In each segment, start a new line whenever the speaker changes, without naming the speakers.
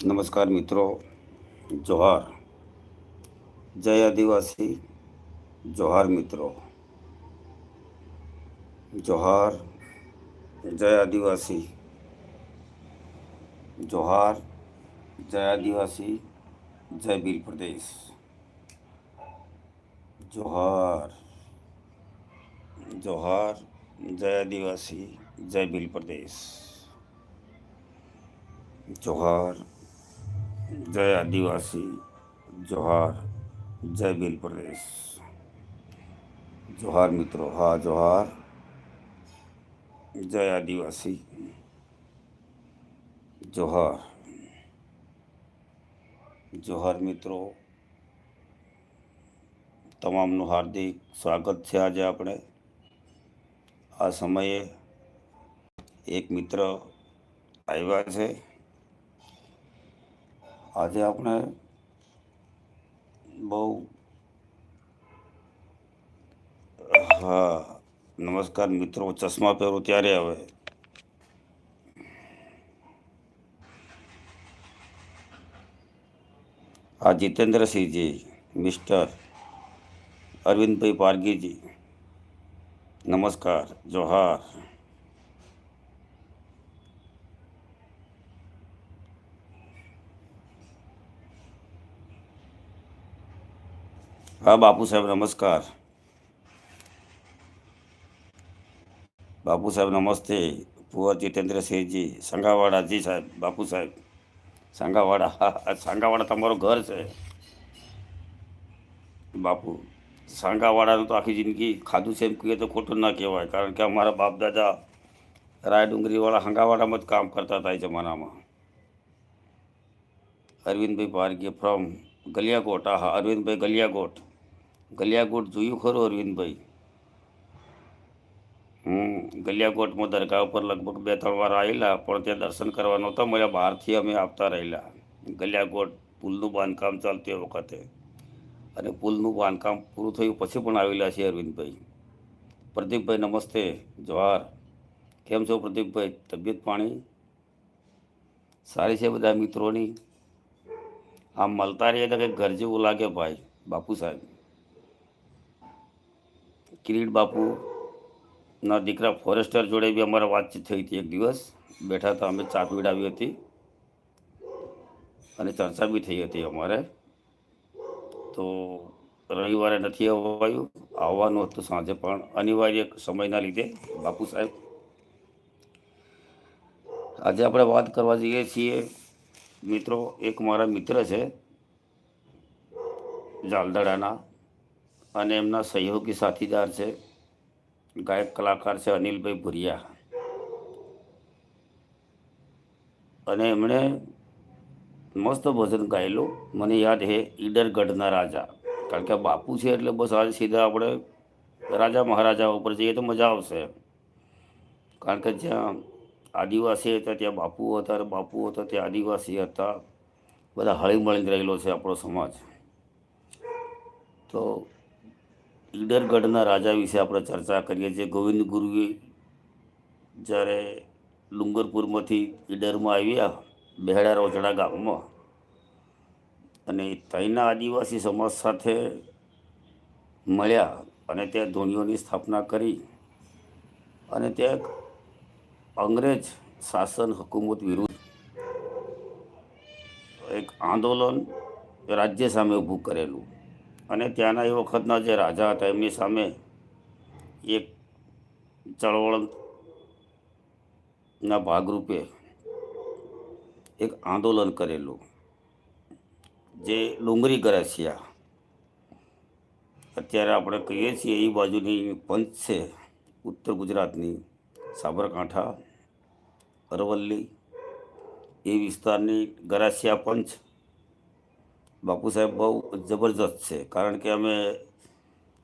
નમસ્કાર મિત્રો જોહાર જય આદિવાસી જોહાર મિત્રો જોહાર જય આદિવાસી જોહાર જય આદિવાસી જય ભીલ પ્રદેશ જોહાર જોહાર જય આદિવાસી જય ભીલ પ્રદેશ જોહાર જય આદિવાસી, જોહાર, જય બિલ પ્રદેશ. જોહાર મિત્રો, હા, જોહાર. જય આદિવાસી, જોહાર. જોહાર મિત્રો, તમામનું હાર્દિક સ્વાગત છે આજે આપણે. આ સમયે એક મિત્ર આવ્યા છે. આજે આપણે બહુ હા નમસ્કાર મિત્રો ચશ્મા પહેરું ત્યારે હવે આ જીતેન્દ્રસિંહજી મિસ્ટર અરવિંદભાઈ પારગીજી નમસ્કાર જોહાર હા, બાપુ સાહેબ, નમસ્કાર. બાપુ સાહેબ, નમસ્તે. ભુવા જીતેન્દ્રસિંહજી સંગાવાડા જી સાહેબ, બાપુ સાહેબ. સાંગાવાડા સાંગાવાડા તમારું ઘર છે. બાપુ, સાંગાવાડાનું તો આખી જિંદગી ખાધું છે એમ કહીએ તો ખોટું ના કહેવાય, કારણ કે અમારા બાપ દાદા રાય ડુંગરીવાળા હંગાવાડામાં જ કામ કરતા હતા એ જમાનામાં. અરવિંદભાઈ પારગી ફ્રોમ ગલિયાકોટ હા અરવિંદભાઈ ગલિયાકોટ ગલિયાકોટ જોયું ખરું અરવિંદભાઈ? હમ ગલિયાકોટમાં દરગાહ ઉપર લગભગ બે ત્રણ વાર આવેલા પણ ત્યાં દર્શન કરવા નહોતા મળ્યા, બહારથી અમે આવતા રહેલા. ગલિયાકોટ પુલનું બાંધકામ ચાલતું એ વખતે. અને પુલનું બાંધકામ પૂરું થયું પછી પણ આવેલા છે અરવિંદભાઈ. પ્રદીપભાઈ, નમસ્તે જવાહર કેમ છો પ્રદીપભાઈ? તબિયત પાણી? સારી છે બધા મિત્રોની? આમ મળતા રહીએ તો કંઈક ઘર જેવું લાગે ભાઈ, બાપુ સાહેબ. કિરીટ બાપુના દીકરા ફોરેસ્ટર જોડે બી અમારે વાતચીત થઈ હતી એક દિવસ. બેઠા હતા, અમે ચા પીવડાવી હતી. અને ચર્ચા બી થઈ હતી અમારે. તો રવિવારે નથી આવવાયું. આવવાનું હતું સાંજે, પણ અનિવાર્ય સમયના લીધે બાપુ સાહેબ. આજે આપણે વાત કરવા જઈએ છીએ, મિત્રો, એક મારા મિત્ર છે જાલદડાના અને એમના સહયોગી સાથીદાર છે, ગાયક કલાકાર છે અનિલભાઈ ભુરિયા. અને એમણે મસ્ત ભજન ગાયેલું. મને યાદ છે ઈડરગઢના રાજા. કારણ કે બાપુ છે એટલે બસ આજે સીધા આપણે રાજા મહારાજા ઉપર જઈએ તો મજા આવશે. કારણ કે જ્યાં આદિવાસી હતા, ત્યાં બાપુ હતા બાપુ હતા, ત્યાં આદિવાસી હતા. બધા હળીમળી રહેલો છે આપણો સમાજ. તો ઈડરગઢના રાજા વિશે આપણે ચર્ચા કરીએ છીએ. ગોવિંદ ગુરુએ જ્યારે ડુંગરપુરમાંથી ઈડરમાં આવ્યા બેહડા રોજડા ગામમાં અને ત્યાંના આદિવાસી સમાજ સાથે મળ્યા અને ત્યાં ધોનીઓની સ્થાપના કરી અને ત્યાં અંગ્રેજ શાસન હકુમત વિરુદ્ધ એક આંદોલન રાજ્ય સામે ઊભું કરેલું. અને ત્યાંના એ વખતના જે રાજા હતા, એમની સામે એક ચળવળના ભાગરૂપે એક આંદોલન કરેલું, જે ડુંગરી ગરાસિયા અત્યારે આપણે કહીએ છીએ એ બાજુની પંચ છે, ઉત્તર ગુજરાતની સાબરકાંઠા, અરવલ્લી, એ વિસ્તારની ગરાસિયા પંચ. બાપુ સાહેબ બહુ જબરજસ્ત છે. કારણ કે અમે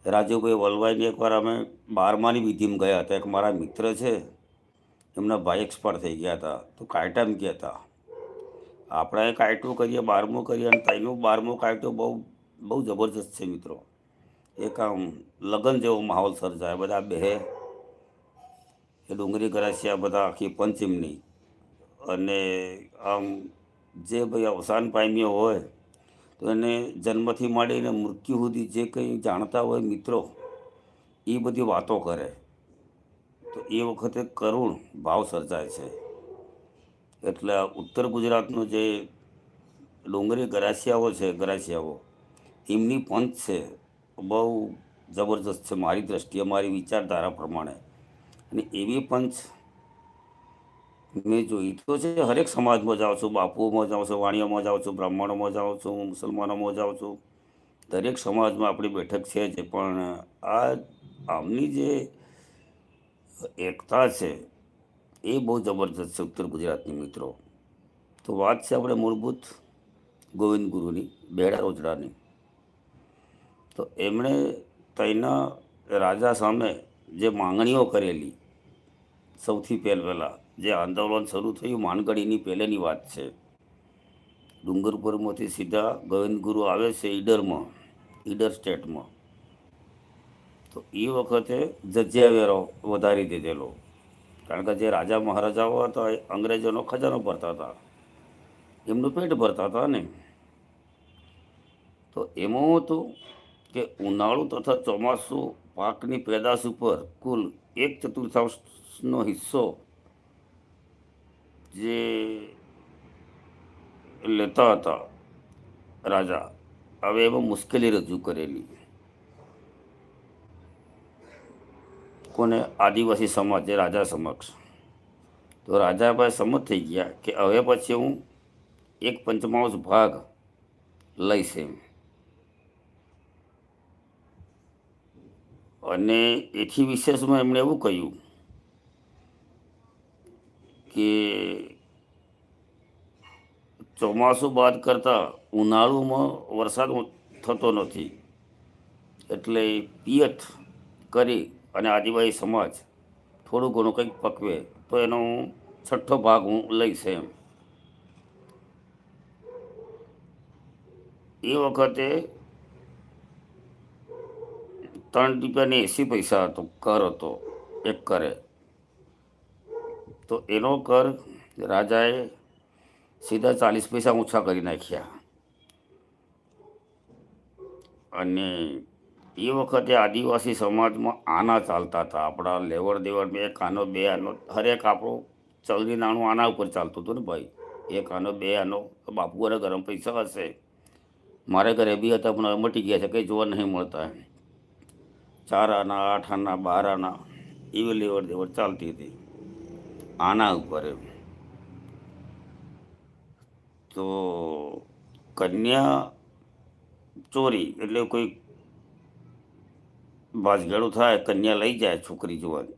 રાજુભાઈ વલવાઈની એકવાર અમે બારમાની વિધિમાં ગયા હતા. એક મારા મિત્ર છે, એમના ભાઈ એક્સપાયર થઈ ગયા હતા. તો કાયટામ ગયા હતા. આપણે કાયટું કરીએ, બારમું કરીએ અને ત્યાંનું બારમું કાયટું બહુ બહુ જબરજસ્ત છે મિત્રો. એક આમ લગ્ન જેવો માહોલ સર્જાય. બધા બેહે, એ ડુંગળી ગરાસિયા બધા આખી પંચમની. અને આમ જે ભાઈ અવસાન પામ્યો હોય તો એને જન્મથી માંડીને મૃત્યુ સુધી જે કંઈ જાણતા હોય મિત્રો, એ બધી વાતો કરે. તો એ વખતે કરુણ ભાવ સર્જાય છે. એટલે ઉત્તર ગુજરાતનું જે ડુંગરી ગરાસિયાઓ છે, ગરાસિયાઓ, એમની પંથ છે, બહુ જબરજસ્ત છે મારી દ્રષ્ટિએ, મારી વિચારધારા પ્રમાણે. અને એવી પંચ મેં જોઈ તો છે, હરેક સમાજમાં જાઉં છું, બાપુઓમાં જાઉં છું, વાણિયામાં જાઉં છું, બ્રાહ્મણોમાં જાઉં છું, મુસલમાનોમાં જાઉં છું. દરેક સમાજમાં આપણી બેઠક છે જ, પણ આ આમની જે એકતા છે, એ બહુ જબરજસ્ત છે ઉત્તર ગુજરાતની મિત્રો. તો વાત છે આપણે મૂળભૂત ગોવિંદ ગુરુની, બેડા રોજડાની. તો એમણે ત્યાંના રાજા સામે જે માંગણીઓ કરેલી, સૌથી પહેલ પહેલાં જે આંદોલન શરૂ થયું માનગઢીની પહેલેની વાત છે. ડુંગરપુરમાંથી સીધા ગોવિંદગુરુ આવે છે ઈડરમાં, ઈડર સ્ટેટમાં. તો એ વખતે જજ્યાવેરો વધારી દીધેલો. કારણ કે જે રાજા મહારાજાઓ હતા એ અંગ્રેજોનો ખજાનો ભરતા હતા. એમનું પેટ ભરતા હતા ને. તો એમાં હતું કે ઉનાળુ તથા ચોમાસું પાકની પેદાશ ઉપર કુલ એક ચતુર્થાંશનો હિસ્સો જે લેતા હતા રાજા, હવે એમાં મુશ્કેલી રજૂ કરેલી કોને? આદિવાસી સમાજ, જે રાજા સમક્ષ. તો રાજાભાઈ સંમત થઈ ગયા કે હવે પછી હું એક પંચમાંશ ભાગ લઈશ એમ. અને એથી વિશેષમાં એમણે એવું કહ્યું કે ચોમાસું બાદ કરતાં ઉનાળુમાં વરસાદ થતો નથી. એટલે પિયત કરી અને આદિવાસી સમાજ થોડું ઘણું કંઈક પકવે, તો એનો હું છઠ્ઠો ભાગ હું લઈશ એમ. એ વખતે ત્રણ રૂપિયાની એંસી પૈસા હતો, કર હતો, એક કરે. તો એનો કર રાજાએ સીધા ચાલીસ પૈસા ઓછા કરી નાખ્યા. અને એ વખતે આદિવાસી સમાજમાં આના ચાલતા હતા. આપણા લેવડ દેવડ બે આનો બે, આનો હરેક આપણું ચલણી નાણું આના ઉપર ચાલતું હતું ને ભાઈ. એક આનો બે, આનો બાપુ અને ગરમ પૈસા હશે. મારે ઘરે બી હતા, પણ મટી ગયા છે, કંઈ જોવા નહીં મળતા ચાર આના, આઠ આના, બાર આના, એવી લેવડ દેવડ ચાલતી હતી. આના ઉપર તો કન્યા ચોરી એટલે કોઈ ભાજગેડું થાય, કન્યા લઈ જાય છોકરી જોવાની.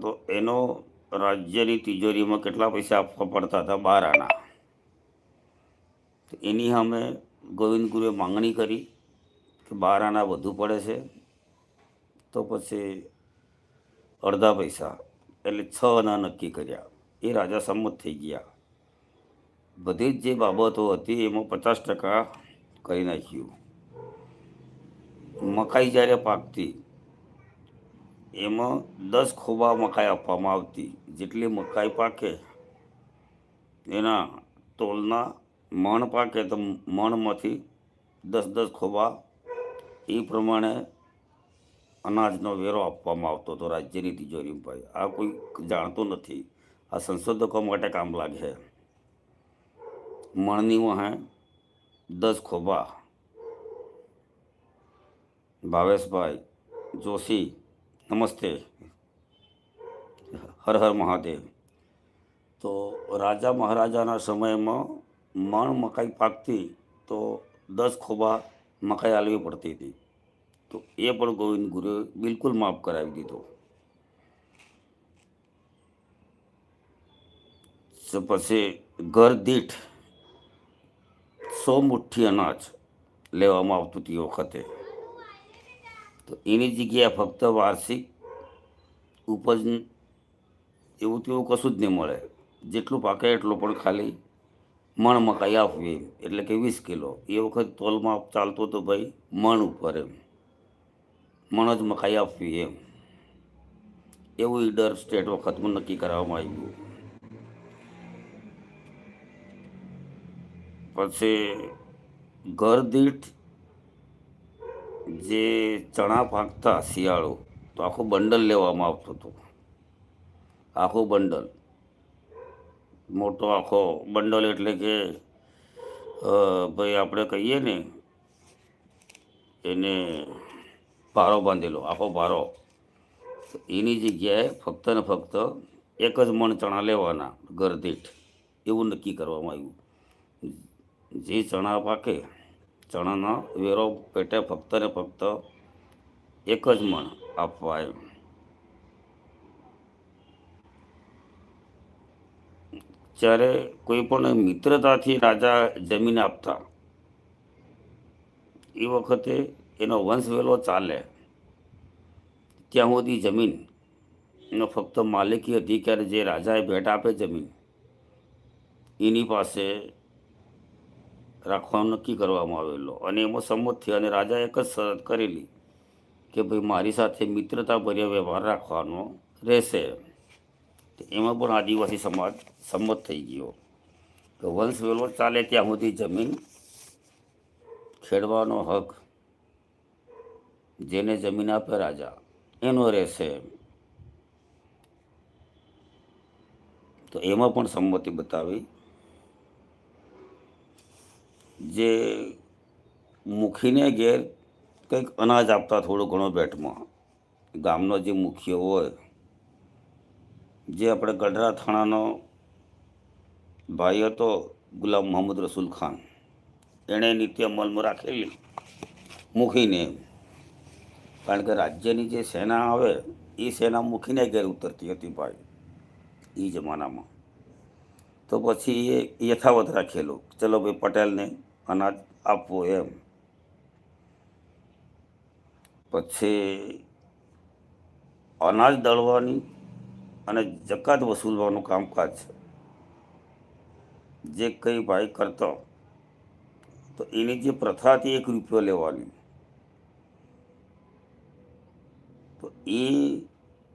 તો એનો રાજ્યની તિજોરીમાં કેટલા પૈસા આપવા પડતા હતા? બાર આના. એની સામે ગોવિંદ ગુરુએ માંગણી કરી કે બાર આના વધુ પડે છે. તો પછી અડધા પૈસા એટલે છ ના નક્કી કર્યા. એ રાજા સંમત થઈ ગયા. બધી જ જે બાબતો હતી એમાં પચાસ ટકા કરી નાખ્યું. મકાઈ જ્યારે પાકતી, એમાં દસ ખોબા મકાઈ આપવામાં આવતી. જેટલી મકાઈ પાકે, એના તોલના મણ પાકે તો મણમાંથી દસ દસ ખોબા. એ પ્રમાણે અનાજનો વેરો આપવામાં આવતો હતો રાજ્યની તિજોરી ઉપર આ કોઈ જાણતું નથી. આ સંશોધકો માટે કામ લાગે. મણની વહે દસ ખોબા. ભાવેશભાઈ જોશી, નમસ્તે. હર હર મહાદેવ. તો રાજા મહારાજાના સમયમાં મણ મકાઈ પાકતી તો દસ ખોબા મકાઈ આલવી પડતી હતી. તો એ પણ ગોવિંદ ગુરુએ બિલકુલ માફ કરાવી દીધો. પછી ઘર દીઠ સો મુઠ્ઠી અનાજ લેવામાં આવતું તે વખતે. તો એની જગ્યાએ ફક્ત વાર્ષિક ઉપજ એવું તેવું કશું જ નહીં મળે. જેટલું પાકે એટલું પણ ખાલી મણ મકાઈ આપવી એટલે કે વીસ કિલો. એ વખત તોલમાં ચાલતો હતો ભાઈ મણ ઉપર એમ. મણ જ મકાઈ આપવી એમ. એવું ઈડર સ્ટેટ વખતમાં નક્કી કરવામાં આવ્યું. પછી ઘર દીઠ જે ચણા પાકતા શિયાળો, તો આખું બંડલ લેવામાં આવતું હતું. આખું બંડલ. મોટો આખો બંડલ એટલે કે ભાઈ આપણે કહીએ ને, એને ભારો બાંધેલો, આખો તો એની જગ્યાએ ફક્ત ને ફક્ત એક જ મણ ચણા લેવાના ઘરદીઠ એવું નક્કી કરવામાં આવ્યું. જે ચણા પાકે, ચણાનો વેરો પેટે ફક્ત ને ફક્ત એક જ મણ આપવા એમ જ્યારે કોઈ પણ મિત્રતાથી રાજા જમીન આપતા, એ વખતે એનો વંશ વેલો ચાલે. ત્યાં સુધી જમીન એનો ફક્ત માલિકી અધિકાર જે રાજાએ ભેટ આપે જમીન, એની પાસે રાખવાનું નક્કી કરવામાં આવેલો. અને એમાં સંમત થયો અને રાજાએ એક જ શરત કરેલી કે ભાઈ મારી સાથે મિત્રતાભર્યા વ્યવહાર રાખવાનો રહેશે. એમાં પણ આદિવાસી સમાજ સંમત થઈ ગયો. કે વંશ વેલો ચાલે ત્યાં સુધી જમીન ખેડવાનો હક જેને જમીન આપે રાજા. એનો રહેશે તો એમાં પણ સંમતિ બતાવી જે મુખીને ઘેર કંઈક અનાજ આપતા થોડો ઘણો ભેટમાં ગામનો જે મુખ્ય હોય, જે આપણે ગઢરા થાણાનો ભાઈ હતો, ગુલામ મોહમ્મદ રસુલ ખાન. એણે નિત્ય અમલમાં રાખેલી મુખીને કારણ કે રાજ્યની જે સેના આવે, એ સેના મુખીને ઘેર ઉતરતી હતી ભાઈ એ જમાનામાં. તો પછી એ યથાવત રાખેલું ચલો ભાઈ પટેલને અનાજ આપવો એમ. પછી અનાજ દળવાની અને જકાત વસૂલવાનું કામકાજ છે. જે કંઈ ભાઈ કરતો, તો એની જે પ્રથા હતી એક રૂપિયો લેવાની. તો એ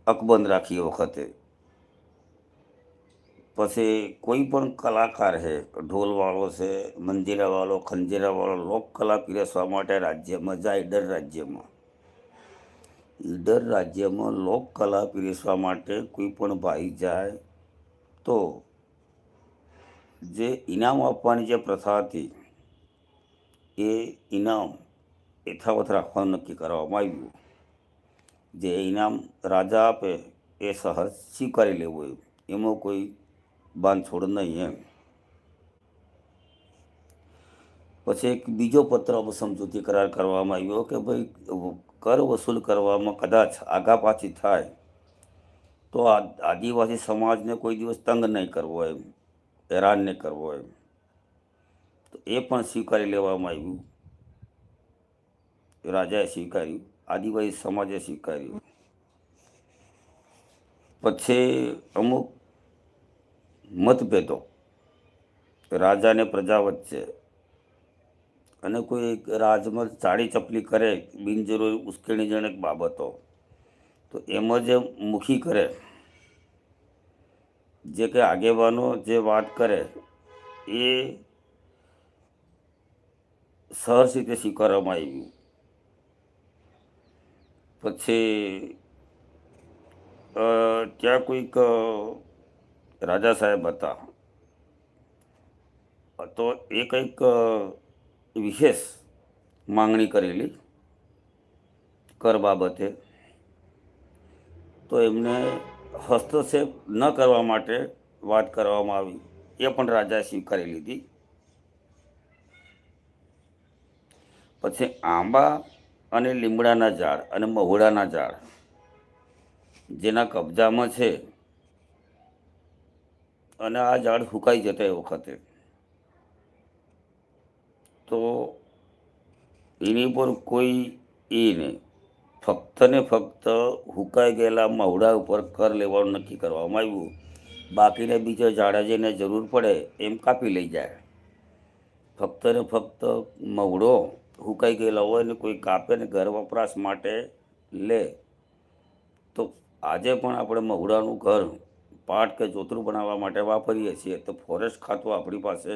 અકબંધ રાખી વખતે. પછી કોઈ પણ કલાકાર છે, ઢોલવાળો છે, મંજીરાવાળો, ખંજીરાવાળો, લોક કલા પીરસવા માટે રાજ્યમાં જાય, ઈડર રાજ્યમાં. ઈડર રાજ્યમાં લોક કલા પીરસવા માટે કોઈ પણ ભાઈ જાય તો જે ઇનામ આપવાની જે પ્રથા હતી, એ ઇનામ યથાવત રાખવાનું નક્કી કરવામાં આવ્યું. જે ઇનામ રાજા આપે એ સહર સ્વીકારી લેવું એમ એમાં કોઈ બાંધછોડ નહીં એમ. પછી એક બીજો પત્ર સમજૂતી કરાર કરવામાં આવ્યો કે ભાઈ કર વસૂલ કરવામાં કદાચ આગા પાછી થાય, તો આદિવાસી સમાજને કોઈ દિવસ તંગ નહીં કરવો એમ, હેરાન નહીં કરવો એમ. તો એ પણ સ્વીકારી લેવામાં આવ્યું. રાજાએ સ્વીકાર્યું. આદિવાસી સમાજે સ્વીકાર્યું. પછી અમુક મતભેદો. રાજા અને પ્રજા વચ્ચે અને કોઈ એક રાજમાં ચાળી ચપલી કરે, બિનજરૂરી ઉશ્કેરણીજનક બાબતો. તો એમાં જે મુખી કરે. જે કે આગેવાનો જે વાત કરે, એ સહર્ષ રીતે સ્વીકારવામાં આવ્યું. પછી ત્યાં કોઈક રાજા સાહેબ હતા. તો એ કંઈક વિશેષ માંગણી કરેલી કર બાબતે. તો એમને હસ્તક્ષેપ ન કરવા માટે વાત કરવામાં આવી. એ પણ રાજાએ સ્વીકારી લીધી. પછી આંબા અને લીમડાના ઝાડ અને મહુડાના ઝાડ. જેના કબજામાં છે. અને આ ઝાડ સુકાઈ જતા એ વખતે. તો એની પર કોઈ એ નહીં. ફક્ત ને ફક્ત હુકાઈ ગયેલા મહુડા ઉપર કર લેવાનું નક્કી કરવામાં આવ્યું. બાકીને બીજા ઝાડા જેને જરૂર પડે એમ કાપી લઈ જાય. ફક્ત ને ફક્ત મહુડો હુકાઈ ગયેલા હોય ને કોઈ કાપે ને ઘર વપરાશ માટે લે, તો આજે પણ આપણે મહુડાનું ઘર પાટ કે જોતરું બનાવવા માટે વાપરીએ છીએ. તો ફોરેસ્ટ ખાતું આપણી પાસે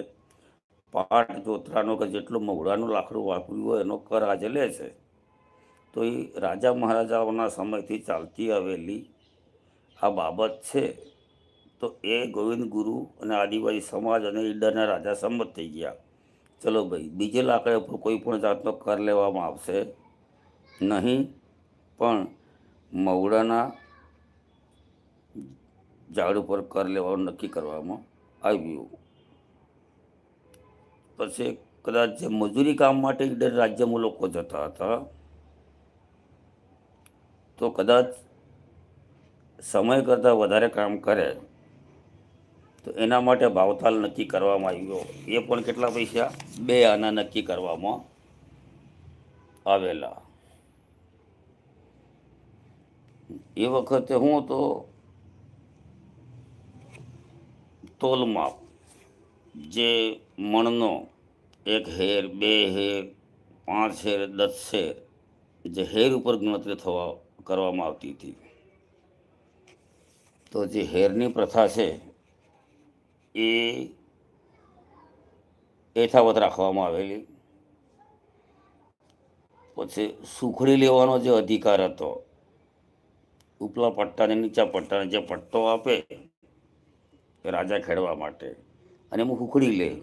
પાટ, જોતરાનો કે જેટલું મહુડાનું લાકડું વાપર્યું હોય એનો કર આજે લે છે. તો એ રાજા મહારાજાઓના સમયથી ચાલતી આવેલી આ બાબત છે. તો એ ગોવિંદ ગુરુ અને આદિવાસી સમાજ અને ઈડરના રાજા સંમત થઈ ગયા. ચલો ભાઈ, બીજે લાકડા ઉપર કોઈ પણ જાતનો કર લેવામાં આવશે નહીં, પણ મવડાના ઝાડ ઉપર કર લેવાનું નક્કી કરવામાં આવ્યું. પછી કદાચ જે મજૂરી કામ માટે ઈડર રાજ્યમાં લોકો જતા હતા, તો કદાચ સમય કરતાં વધારે કામ કરે તો એના માટે ભાવતાલ નક્કી કરવામાં આવ્યો. એ પણ કેટલા પૈસા? બે આના નક્કી કરવામાં આવેલા. એ વખતે હું તો તોલમાપ, જે મણનો એક હેર, બે હેર, પાંચ હેર, દસ હેર, જે હેર ઉપર ગણતરી થવા કરવામાં આવતી હતી. તો જે હેરની પ્રથા છે એ યથાવત રાખવામાં આવેલી. પછી સુખડી લેવાનો જે અધિકાર હતો, ઉપલા પટ્ટાને નીચા પટ્ટાને જે પટ્ટો આપે રાજા ખેડવા માટે. અને અમુક ઉખડી લે.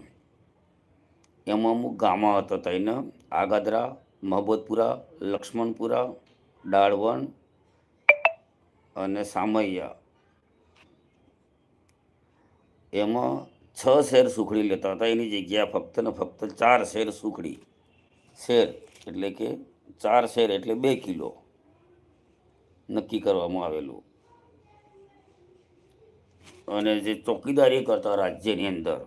એમાં અમુક ગામા હતા તઈને, આગાદરા, મહબતપુરા, લક્ષ્મણપુરા, ડાળવણ અને સામૈયા. એમાં છ શેર સુખડી લેતા હતા. એની જગ્યા ફક્ત ને ફક્ત ચાર શેર સુખડી. શેર એટલે કે ચાર શેર એટલે બે કિલો નક્કી કરવામાં આવેલું. અને જે ચોકીદારી કરતા રાજ્યની અંદર,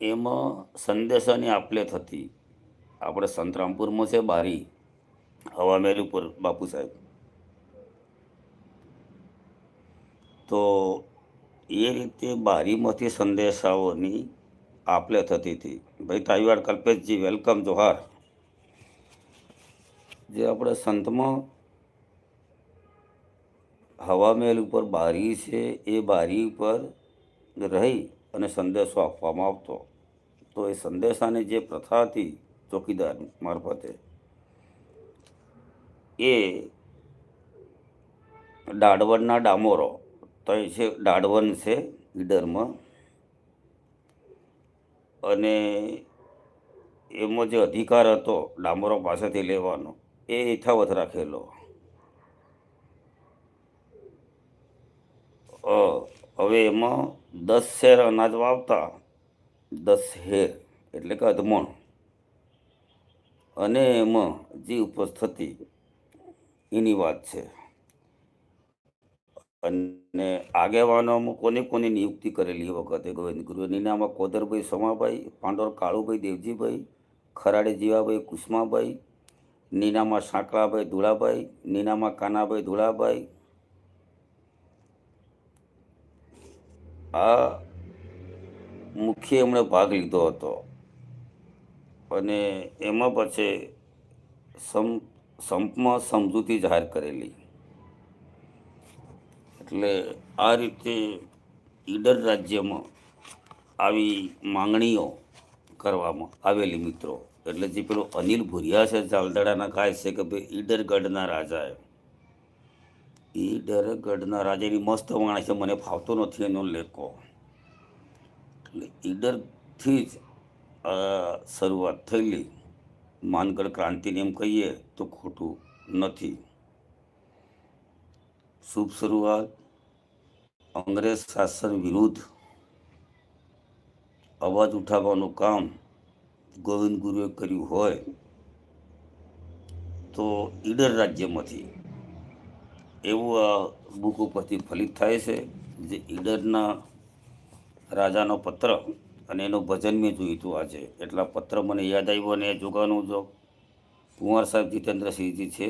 એમાં સંદેશાની આપલે થતી. આપણે સંતરામપુરમાં છે, બારી હવામેલ ઉપર, બાપુ સાહેબ. તો એ રીતે બારીમાંથી સંદેશાઓની આપલે થતી હતી. ભાઈ તાઈવાડ કલ્પેશજી, વેલકમ, જોહાર. જે આપણે સંતમાં હવામેલ ઉપર બારી છે, એ બારી ઉપર રહી અને સંદેશો આપવામાં આવતો. તો એ સંદેશાની જે પ્રથા હતી ચોકીદાર મારફતે, એ દાડવડના ડામોરો તો એ છે દાડવન છે ઈડરમાં અને એમાં જે અધિકાર હતો, ડામરો પાસેથી લેવાનો, એ યથાવત રાખેલો. હવે એમાં દસ શેર અનાજ વાવતા, દસ હેર એટલે કે અધમણ. અને એમાં જે ઉપજ થતી એની વાત છે. અને આગેવાનોમાં કોને કોની નિયુક્તિ કરેલી એ વખતે? ગોવિંદ ગુરુ નીનામાં કોદરભાઈ સોમાભાઈ, પાંડોર કાળુભાઈ દેવજીભાઈ, ખરાડે જીવાભાઈ કુસમાભાઈ, નીનામાં સાંકળાભાઈ ધુળાભાઈ, નીનામાં કાનાભાઈ ધુળાભાઈ. આ મુખ્ય એમણે ભાગ લીધો હતો. અને એમાં પછી સમ સંપમાં સમજૂતી જાહેર કરેલી. એટલે આ રીતે ઈડર રાજ્યમાં આવી માંગણીઓ કરવામાં આવેલી મિત્રો. એટલે જે પેલો અનિલ ભુરિયા છે જાલદડાના ગાય છે કે ભાઈ ઈડરગઢના રાજાએ ઈડરગઢના રાજાની મસ્ત વાણી છે, મને ફાવતો નથી એનો લેખો. એટલે ઈડરથી જ શરૂઆત થયેલી. માનગઢ ક્રાંતિને એમ કહીએ તો ખોટું નથી. શુભ શરૂઆત. અંગ્રેજ શાસન વિરુદ્ધ અવાજ ઉઠાવવાનું કામ ગોવિંદ ગુરુએ કર્યું હોય તો ઈડર રાજ્યમાંથી એવું આ બુક ઉપરથી ફલિત થાય છે જે ઈડરના રાજાનો પત્ર અને એનું ભજન મેં જોયું હતું આજે. એટલા પત્ર મને યાદ આવ્યો અને એ જોગાનું જો કુંવર સાહેબ જીતેન્દ્રસિંહજી છે.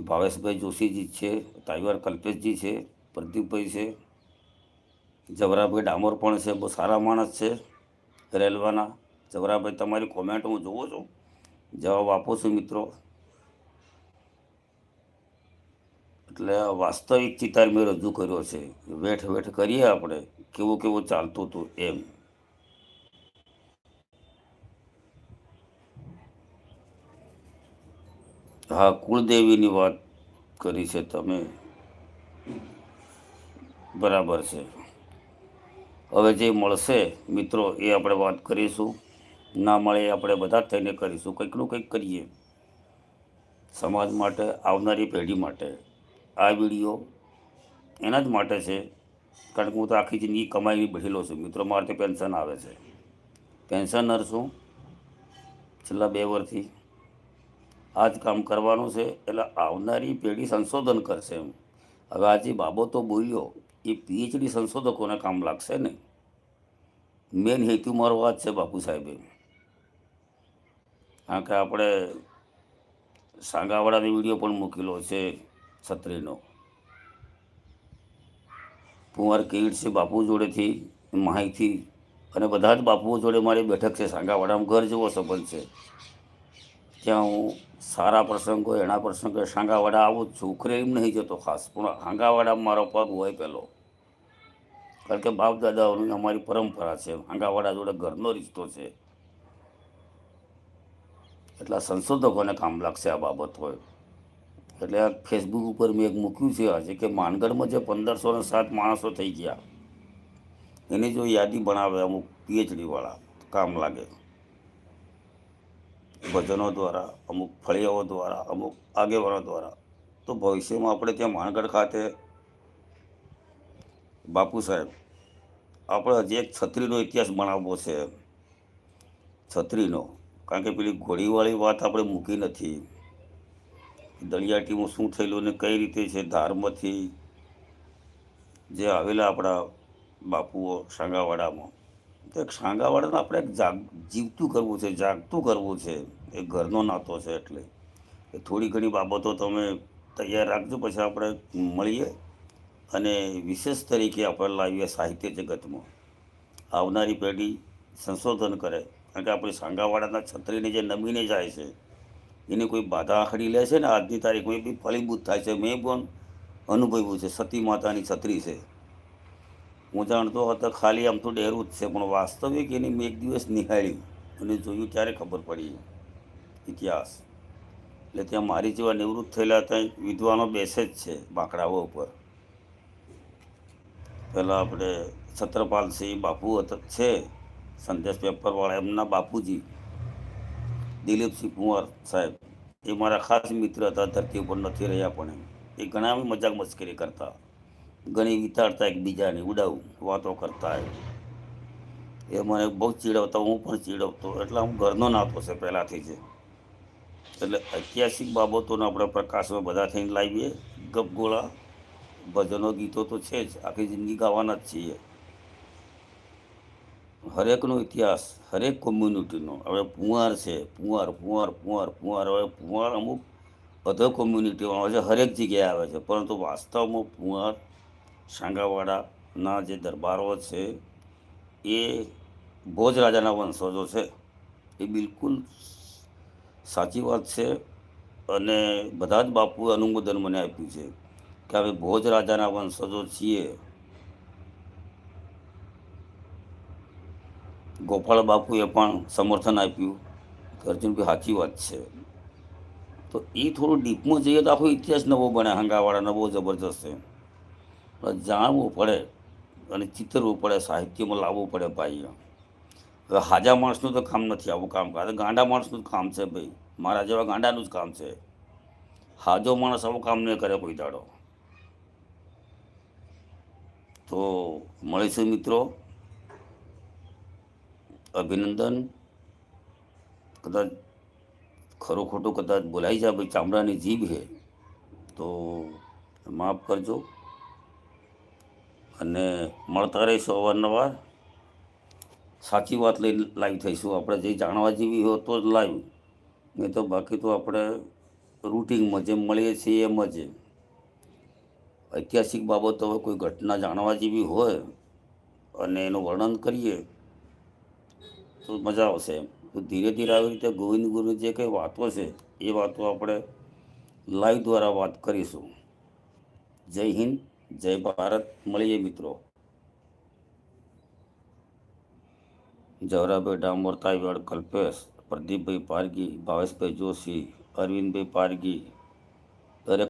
ભાવેશભાઈ જોશીજી છે તાઈવાર કલ્પેશજી છે, પ્રદીપભાઈ છે, જવરાભાઈ ડામોર પણ છે, બહુ સારા માણસ છે રેલવાના. જવરાભાઈ, તમારી કોમેન્ટ હું જોઉં છું. જવાબ આપો છું મિત્રો. એટલે વાસ્તવિક ચિતાર મેં રજૂ કર્યો છે. વેઠ વેઠ કરીએ આપણે. કેવું કેવું ચાલતું હતું એમ. હા, કુળદેવીની વાત કરી છે તમે. બરાબર છે. હવે જે મળશે, મિત્રો, એ આપણે વાત કરીશું. ના મળે એ આપણે બધા થઈને કરીશું. કંઈકનું કંઈક કરીએ. સમાજ માટે, આવનારી પેઢી માટે. આ વીડિયો એના જ માટે છે. કારણ કે હું તો આખી જિંદગી કમાઈને બેઠેલો છું. મિત્રો, મારે પેન્શન આવે છે. પેન્શનર છું. છેલ્લા બે વર્ષથી. આ જ કામ કરવાનું છે એટલે આવનારી પેઢી સંશોધન કરશે એમ. હવે આ જે બાબતો બોલ્યો, એ પીએચડી સંશોધકોને કામ લાગશે ને? મેન હેતુ મારો જ છે બાપુ સાહેબે કારણ કે આપણે સાંગાવાળાનો વીડિયો પણ મૂકેલો છે છત્રીનો. કુંવર છે બાપુ જોડેથી માહિતી અને બધા જ બાપુઓ જોડે મારી બેઠક છે. સાંગાવાડામાં ઘર જેવો સંબંધ છે. ત્યાં હું સારા પ્રસંગો, એના પ્રસંગો સાંગાવાડા આવું જ છું એમ નહીં જતો ખાસ, પણ હાંગાવાડામાં મારો પગ હોય પહેલો કારણ કે બાપ દાદાઓની અમારી પરંપરા છે, હાંગાવાડા જોડે ઘરનો રિશ્તો છે. એટલા સંશોધકોને કામ લાગશે આ બાબત હોય. એટલે આ ફેસબુક ઉપર મેં એક મૂક્યું છે આજે કે માનગઢમાં જે પંદરસો ને સાત માણસો થઈ ગયા, એની જો યાદી બનાવે અમુક પીએચડીવાળા કામ લાગે. ભજનો દ્વારા, અમુક ફળિયાઓ દ્વારા, અમુક આગેવાનો દ્વારા. તો ભવિષ્યમાં આપણે ત્યાં માણગઢ ખાતે બાપુ સાહેબ, આપણે હજી એક છત્રીનો ઇતિહાસ બનાવવો છે. છત્રીનો. કારણ કે પેલી ઘોડીવાળી વાત આપણે મૂકી નથી. દળિયા ટીમો શું થયેલું ને કઈ રીતે છે ધારમાંથી જે આવેલા આપણા બાપુઓ સાંગાવાડામાં. તો એક સાંગાવાડાને આપણે એક જાગ, જીવતું કરવું છે, જાગતું કરવું છે. એ ઘરનો નાતો છે એટલે. એ થોડી ઘણી બાબતો તમે તૈયાર રાખજો, પછી આપણે મળીએ. અને વિશેષ તરીકે આપણે લાવીએ સાહિત્ય જગતમાં. આવનારી પેઢી સંશોધન કરે. કારણ કે આપણી સાંગાવાડાના છત્રીને જે નમીને જાય છે, એને કોઈ બાધા આખડી લે છે ને, આજની તારીખમાં એ બી ફલીભૂત થાય છે. મેં પણ અનુભવ્યું છે, સતી માતાની છત્રી છે. હું જાણતો હતો, ખાલી આમ તો ડેરું જ છે, પણ વાસ્તવિક એની મેં એક દિવસ નિહાળ્યું. અને જોયું ત્યારે ખબર પડી. ઇતિહાસ. એટલે ત્યાં મારી જેવા નિવૃત્ત થયેલા ત્યાં વિદ્વાનો બેસે જ છે બાંકડાઓ ઉપર. પહેલાં આપણે છત્રપાલસિંહ બાપુ છે, સંદેશ પેપરવાળા એમના બાપુજી, દિલીપસિંહ કુંવર સાહેબ. એ મારા ખાસ મિત્ર હતા, ધરતી ઉપર નથી રહ્યા પણ એ ઘણા મજાક મસ્કરી કરતા. ઘણી વિતાડતા એકબીજાને, ઉડાવું, વાતો કરતા એ મને બહુ ચીડવતા, હું પણ ચીડવતો. એટલે હું ઘરનો નાતો છે પહેલાંથી જ. એટલે ઐતિહાસિક બાબતોને આપણે પ્રકાશમાં બધા થઈને લાવીએ. ગપગોળા ભજનો, ગીતો તો છે જ. આખી જિંદગી ગાવાના જ છીએ. હરેકનો ઇતિહાસ, હરેક કોમ્યુનિટીનો હવે પુંવાર છે, પુંવાર પુંવાર પુંવાર પુંવાર. હવે પુંવાર અમુક અધર કોમ્યુનિટીમાં આવે છે, હરેક જગ્યાએ આવે છે. પરંતુ વાસ્તવમાં પુંવાર સાંગાવાડાના જે દરબારો છે, એ ભોજ રાજાના વંશજો છે. એ બિલકુલ સાચી વાત છે અને બધા જ બાપુએ અનુમોદન મને આપ્યું છે કે અમે ભોજ રાજાના વંશજો છીએ. ગોપાળ બાપુએ પણ સમર્થન આપ્યું. કે અર્જુનભાઈ સાચી વાત છે. તો એ થોડું ડીપમાં જઈએ તો આખો ઇતિહાસ નવો બને, હંગાવાળા નવો જબરજસ્ત છે. જાણવું પડે અને ચિતરવું પડે, સાહિત્યમાં લાવવું પડે ભાઈ હાજા માણસનું તો કામ નથી આવું કામ કરે. ગાંડા માણસનું જ કામ છે ભાઈ. મારા જેવા ગાંડાનું જ કામ છે. હાજો માણસ આવું કામ નહીં કરે કોઈ દાડો. તો મળીશું મિત્રો. અભિનંદન. કદાચ ખરું ખોટું કદાચ બોલાઈ જાય ભાઈ, ચામડાની જીભ છે તો માફ કરજો. અને મળતા રહીશું અવારનવાર. સાચી વાત લઈ લાઈવ થઈશું. આપણે જે જાણવા જેવી હોય તો જ લાઈવ. નહીં તો બાકી તો આપણે રૂટિનમાં જેમ મળીએ છીએ એમ જ. ઐતિહાસિક બાબતો હોય, કોઈ ઘટના જાણવા જેવી હોય અને એનું વર્ણન કરીએ તો મજા આવશે એમ. તો ધીરે ધીરે આવી રીતે ગોવિંદ ગુરુ જે કંઈ વાતો છે, એ વાતો આપણે લાઈવ દ્વારા વાત કરીશું. જય હિન્દ, જય ભારત. મળીએ મિત્રો. જવરાભાઈ ડામોર તાઈવાડ કલ્પેશ પ્રદીપભાઈ પારગી ભાવેશભાઈ જોશી અરવિંદભાઈ પારગી